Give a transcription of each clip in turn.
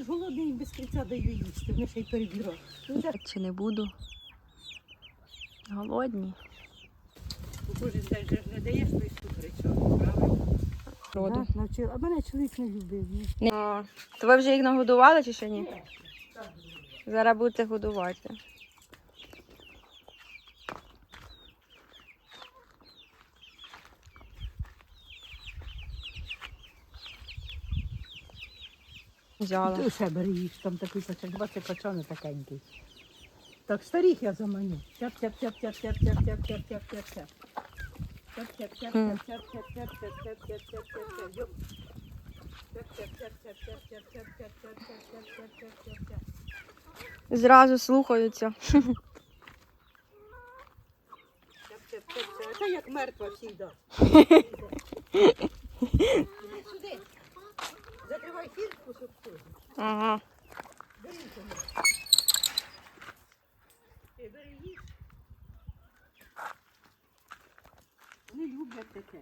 думаєш, голодний без кільця даю їсти, вони ще й перебирають. Ну, Чи не буду. Голодні. кожен день же не даєш той речок, правильно? Роду. Навчила. А мене чоловік не любив. ні. А, то ви вже їх нагодували чи ще ні? Зараз будете годувати. Взяла. Ти ще бери їж, там такий качан, бачите, качани такенький. Так, старих я заманю. Тяп, тяп, тяп, тяп, тяп, тяп, тяп, тяп, тяп, тяп, тяп. Зразу слухаються. Та як мертва всігда. Закривай фіртку, щоб хто. Ага. Бери того. Ти бери їж. Вони люблять таке.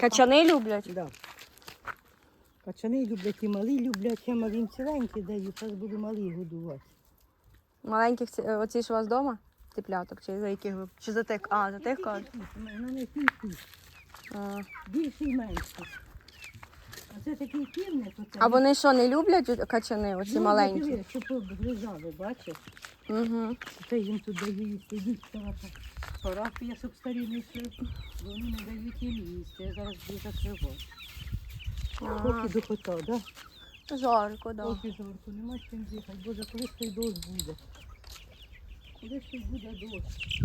Качани люблять. Да. Качани люблять і малі люблять, я малим ціленькі даю, зараз буду малі годувати. Маленьких ці- е, оці ж у вас вдома? Тепляток, чи за яких ви? Чи за тих? А, за тих кажуть. На них кількі, А. більше і менше. А це такий півник, оце. а вони що, не люблять качани, оці Ну, маленькі? диви, Щоб обгризали, бачиш? Угу. Це їм тут даю їсти, йдіть тарапа. Парафія, щоб старі не йшли. бо Вони не дають їм їсти, я зараз буду закривати. Поки кота, да? Жарко, да. Поки жарко, нема чим їхати. Боже, коли ж той дощ буде? Коли ж той буде дощ?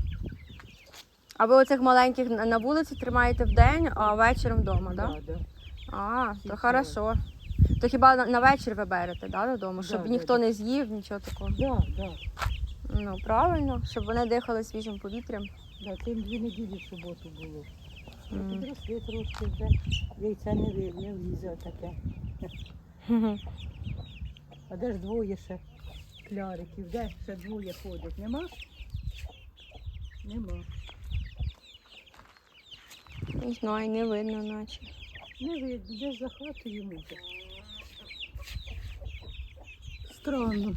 А ви оцих маленьких на на вулиці тримаєте вдень, а вечором вдома, так? Да? да. А, то хорошо. То хіба на, на вечір ви берете, да, додому, щоб Да, да, ніхто да. не з'їв, нічого такого. Да, да. Ну, правильно, щоб вони дихали свіжим повітрям. Да, їм дві неділі в суботу було. А М. Підросли трошки вже. Яйця не ви- не влізе таке. А де ж двоє ще кляриків? Де ще двоє ходять? Нема? Нема. Не знаю, не видно наче. Не видно, десь за хатою може. Странно.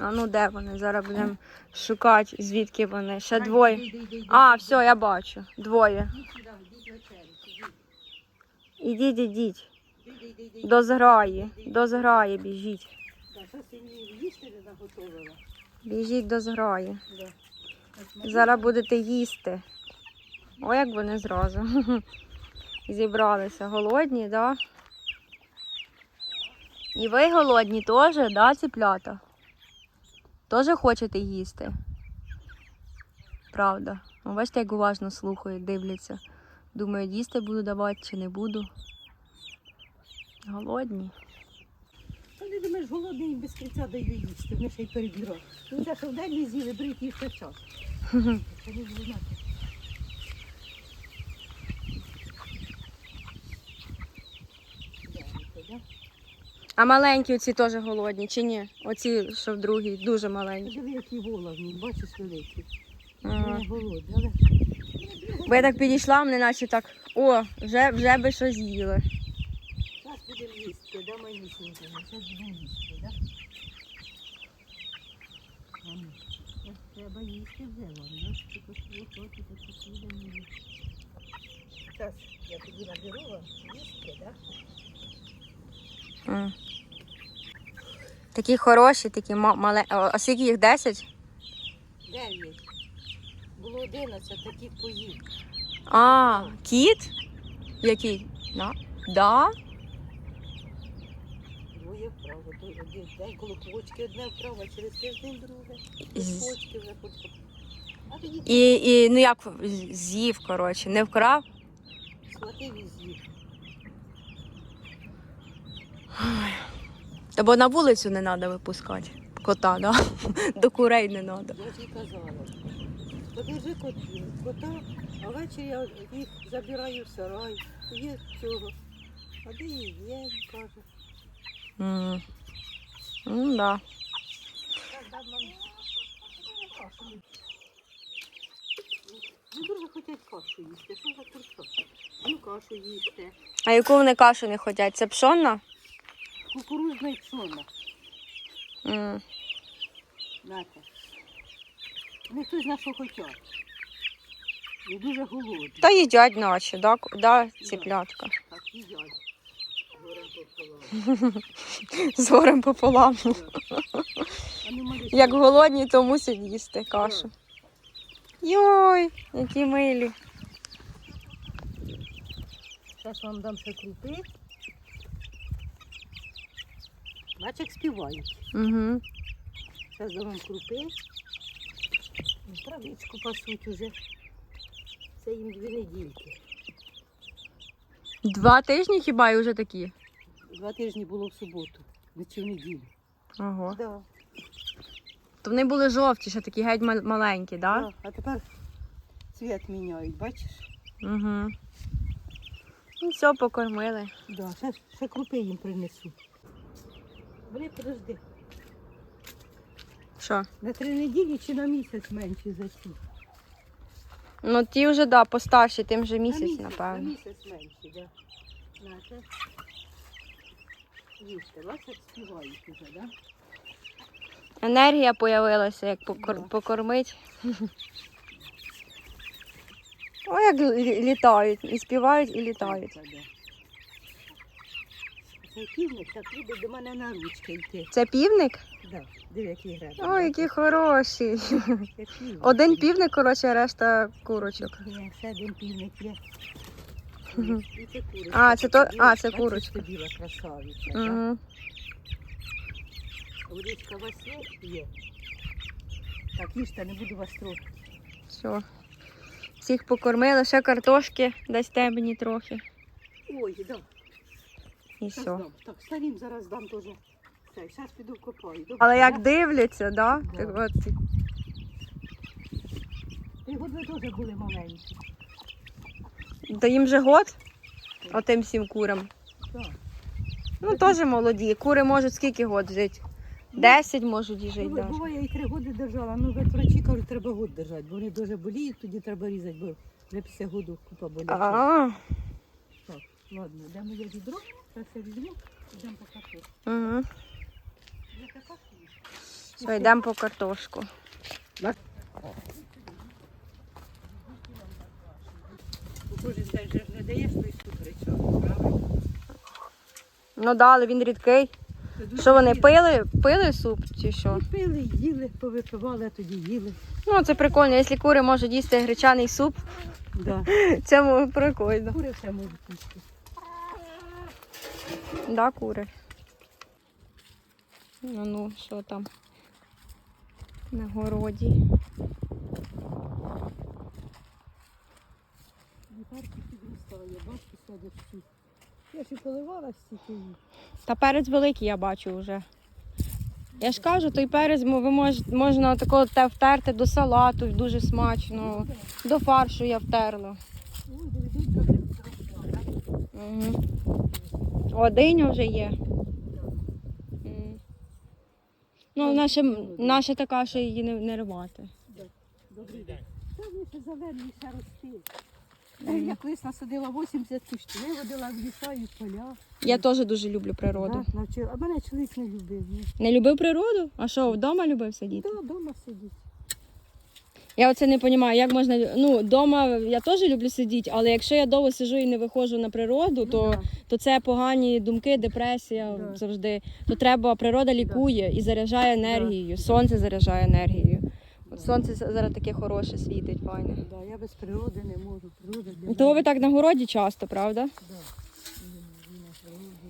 А ну де вони? Зараз будемо шукати, звідки вони. Ще двоє. А, все, я бачу. Двоє. Ідіть, ідіть. До зграї. До зграї біжіть. Біжіть до зграї. так. Зараз будете їсти. О, як вони зразу. Зібралися. Голодні, да? І ви голодні теж, да, ціплята? Теж хочете їсти? Правда. Ну, Бачите, як уважно слухають, дивляться. Думають, їсти буду давати чи не буду. Голодні. Ти думаєш, голодний без кільця даю їсти, вони ще й перебирають. Ну те, що вдень не з'їли, беріть їх ще час. А маленькі оці теж голодні, чи ні? Оці, що в другій, дуже маленькі. Диви, які головні, бачиш великі. Вони голодні, але Бо я так підійшла, мене наче так, о, вже, вже би щось з'їли. зараз будемо їсти, да, манісінько, зараз будемо їсти, да? А ну, ось Треба їсти вам, да? Тільки що хочете, такі їсти. Зараз я тоді наберу вам їсти, да? М. Такі хороші, такі маленькі. А скільки їх 10? Дев'ять. Було одинадцять таких поїв. А, кіт? Який? Да? Да? Двоє вправо, один день, коли почки одне вправо, а через тиждень друге. Почки вже почки. А тоді І, і ну як з'їв, коротше, не вкрав. схватив і з'їв. Та бо на вулицю не треба випускати. Кота, да? До курей не треба. Я ж їй казала. Подержи котів, кота, а ввечері я їх забираю в сарай. Є цього. А де її є, каже. Mm. Mm, да. Дуже хочуть кашу їсти, що за курка? Ну-ка, кашу їсти. А яку вони кашу не хотять? Це пшонна? Кукурудзна і пшона. М. Нате. Ну, хтось на що хочуть. І дуже голодні. Та їдять наче, да? Да, ціплятка. Так їдять. Пополам. З горем пополам. Як голодні, то мусять їсти кашу. Йой, які милі. Зараз вам дам ще крупи. Бач, як співають. Угу. Зараз дам вам крупи. Травичку пасуть уже. Це їм дві недільки. Два тижні хіба і вже такі? Два тижні було в суботу, не чи в неділю. Ого. Да. То вони були жовті, ще такі геть мал- маленькі, так? Да. А тепер цвіт міняють, бачиш? Угу. І все, покормили. Да. Ще, ще крупи їм принесу. Бери, подожди. Що? На три неділі чи на місяць менше за ці? Ну ті вже да, постарші, тим же місяць, на місяць, напевно. На місяць менше, да. Знаєте? Їсти, бачиш, співають уже, да? Енергія появилася, як покор... Да. покормить. О, як лі- літають, і співають, і літають. Цей півник так любить до мене на ручки йти. Це півник? Да. Диви, який гребень. Ой, які хороші. Один півник, коротше, а решта курочок. Є, ще один півник є. І це курочка. А, це то- а, це курочка. біла красавиця. да? Угу. Водичка у вас є? Є. Так, їжте, не буду вас трохи. Все. Всіх покормили, ще картошки дасте мені трохи. Ой, да. І все. дам. Так, старім зараз дам теж. Зараз піду вкопаю. Добре, Але як да? дивляться, да? Так от, Ти годви теж були маленькі. То їм же год, отим всім курам. Так. Ну, теж молоді. Кури можуть скільки год жити? Десять можуть і жити. Ну, буває, я і три роки держала. Ну, ви врачі кажуть, треба год держати, бо вони дуже боліють, тоді треба різати, бо вже після году купа. А, Так, ладно, де моє відро, зараз я візьму, йдемо по картошку. угу. Я. Все, йдемо по картошку. Кожен день же ж не даєш той суп правильно? Ну да, але він рідкий. Це дуже Що вони рідко. пили? Пили суп чи що? Пили, їли, повипивали, а тоді їли. Ну, це прикольно. Якщо кури можуть їсти гречаний суп, Да. це прикольно. Кури все можуть їсти. Да, кури. Ну, ну, що там? На городі. Вітарки підростає, після дощу. Я і поливала стільки їх. Та перець великий я бачу вже. Я ж кажу, той перець ви мож, можна такого те втерти до салату, дуже смачно. До фаршу я втерла. Угу. О, диня вже є. М. Ну, наша, наша така, що її не, не рвати. Добрий день. Та ви ще зелені, ще рости. Я колись насадила 80 кущів, виводила в ліса і в поля. Я теж дуже люблю природу. Да, навчила. А мене чоловік не любив. Ні. Не любив природу? А що, вдома любив сидіти? Да, вдома сидіть. Я оце не розумію, як можна. лю- Ну, вдома я теж люблю сидіти, але якщо я довго сиджу і не виходжу на природу, то, Ну, то це погані думки, депресія Да. завжди. То треба, природа лікує і заряджає енергією. Сонце заряджає енергією. Сонце зараз таке хороше світить, файне. да. Да, я без природи не можу. Природа для Того ви мене. так на городі часто, правда? Да. Природі.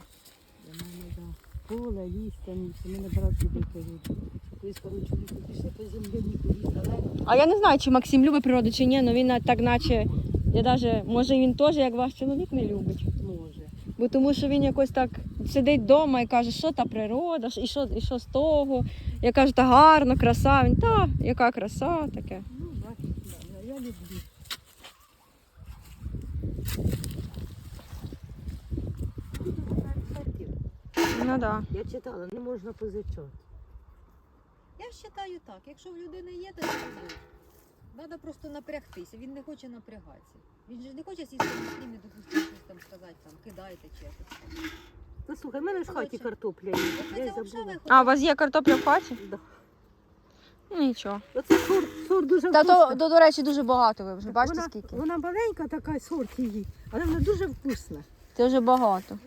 Для мене, да. Поле, ліс, там, все. Мене брат любить природу. Колись, коротше, чоловіку пішли по землі, нікуди зелені. А я не знаю, чи Максим любить природу, чи ні, але він на- так наче. Я даже, може він теж, як ваш чоловік, не любить. Може. Бо тому що він якось так сидить вдома і каже, що та природа, і що, і що з того. Я кажу, та гарно, краса. Він та, яка краса таке. Ну, бачиш, да, я, люблю. Ну да. Я читала, не можна позичати. Я вважаю так, якщо в людини є, то не Треба просто напрягтися. Він не хоче напрягатися. Він же не хоче сісти на стрімі, допустити, кидаєте чи якось. Ну слухай, в мене ж в хаті Коротше, картопля є. Я й забула. А, у вас є картопля в хаті? Да. Ну, Нічого. Оце сорт, сорт дуже Та то, вкусний. до, до речі, дуже багато ви вже. Бачите вона, скільки? Вона маленька така сорт її, але вона дуже вкусна. Це вже багато.